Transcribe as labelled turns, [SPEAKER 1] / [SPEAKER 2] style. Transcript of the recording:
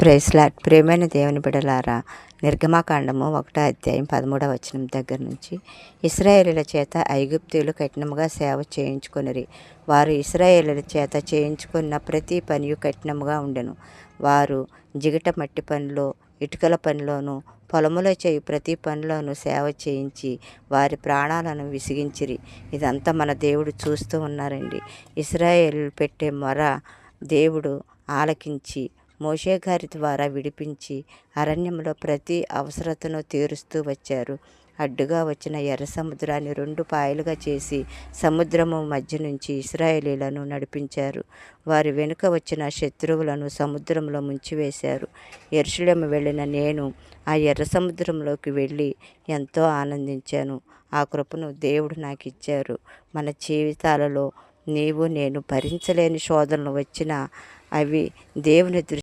[SPEAKER 1] ప్రైస్లాట్ ప్రేమైన దేవుని బిడలారా నిర్గమాకాండము ఒకటో అధ్యాయం పదమూడవ వచనం దగ్గర నుంచి. ఇస్రాయేలీల చేత ఐగుప్తీయులు కఠినముగా సేవ చేయించుకొనిరి. వారు ఇస్రాయేలీల చేత చేయించుకున్న ప్రతి పనియు కఠినముగా ఉండెను. వారు జిగట మట్టి పనిలో ఇటుకల పనిలోనూ పొలములో చేయు ప్రతి పనిలోనూ సేవ చేయించి వారి ప్రాణాలను విసిగించిరి. ఇదంతా మన దేవుడు చూస్తూ ఉన్నారండి. ఇస్రాయేల్ పెట్టే మొర దేవుడు ఆలకించి మోషే గారి ద్వారా విడిపించి అరణ్యంలో ప్రతి అవసరతను తీరుస్తూ వచ్చారు. అడ్డుగా వచ్చిన ఎర్ర సముద్రాన్ని రెండు పాయలుగా చేసి సముద్రము మధ్య నుంచి ఇస్రాయేలీలను నడిపించారు. వారి వెనుక వచ్చిన శత్రువులను సముద్రంలో ముంచివేశారు. ఎరుషులేము వెళ్ళిన నేను ఆ ఎర్ర సముద్రంలోకి వెళ్ళి ఎంతో ఆనందించాను. ఆ కృపను దేవుడు నాకు ఇచ్చారు మన జీవితాలలో నీవు నేను భరించలేని శోధనలు వచ్చినా అవి దేవుని దృష్టి